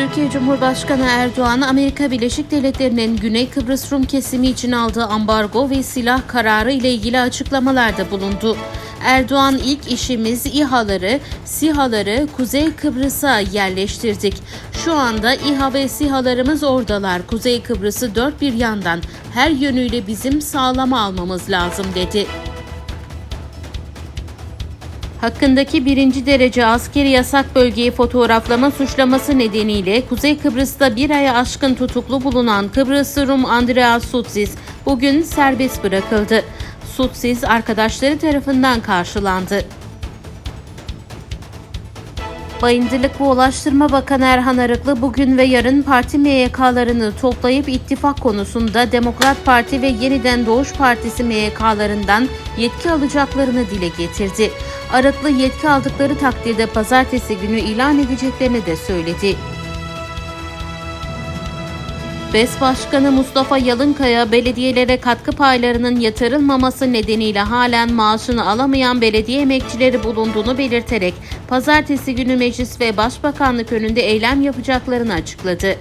Türkiye Cumhurbaşkanı Erdoğan, Amerika Birleşik Devletleri'nin Güney Kıbrıs Rum kesimi için aldığı ambargo ve silah kararı ile ilgili açıklamalarda bulundu. Erdoğan ilk işimiz İHA'ları, SİHA'ları Kuzey Kıbrıs'a yerleştirdik. Şu anda İHA ve SİHA'larımız oradalar. Kuzey Kıbrıs'ı dört bir yandan her yönüyle bizim sağlama almamız lazım dedi. Hakkındaki birinci derece askeri yasak bölgeyi fotoğraflama suçlaması nedeniyle Kuzey Kıbrıs'ta bir aya aşkın tutuklu bulunan Kıbrıslı Rum Andrea Sutsis bugün serbest bırakıldı. Sutsis arkadaşları tarafından karşılandı. Bayındırlık ve Ulaştırma Bakanı Erhan Arıklı bugün ve yarın parti MYK'larını toplayıp ittifak konusunda Demokrat Parti ve Yeniden Doğuş Partisi MYK'larından yetki alacaklarını dile getirdi. Arıklı yetki aldıkları takdirde pazartesi günü ilan edeceklerini de söyledi. BES Başkanı Mustafa Yalınkaya belediyelere katkı paylarının yatırılmaması nedeniyle halen maaşını alamayan belediye emekçileri bulunduğunu belirterek pazartesi günü meclis ve başbakanlık önünde eylem yapacaklarını açıkladı.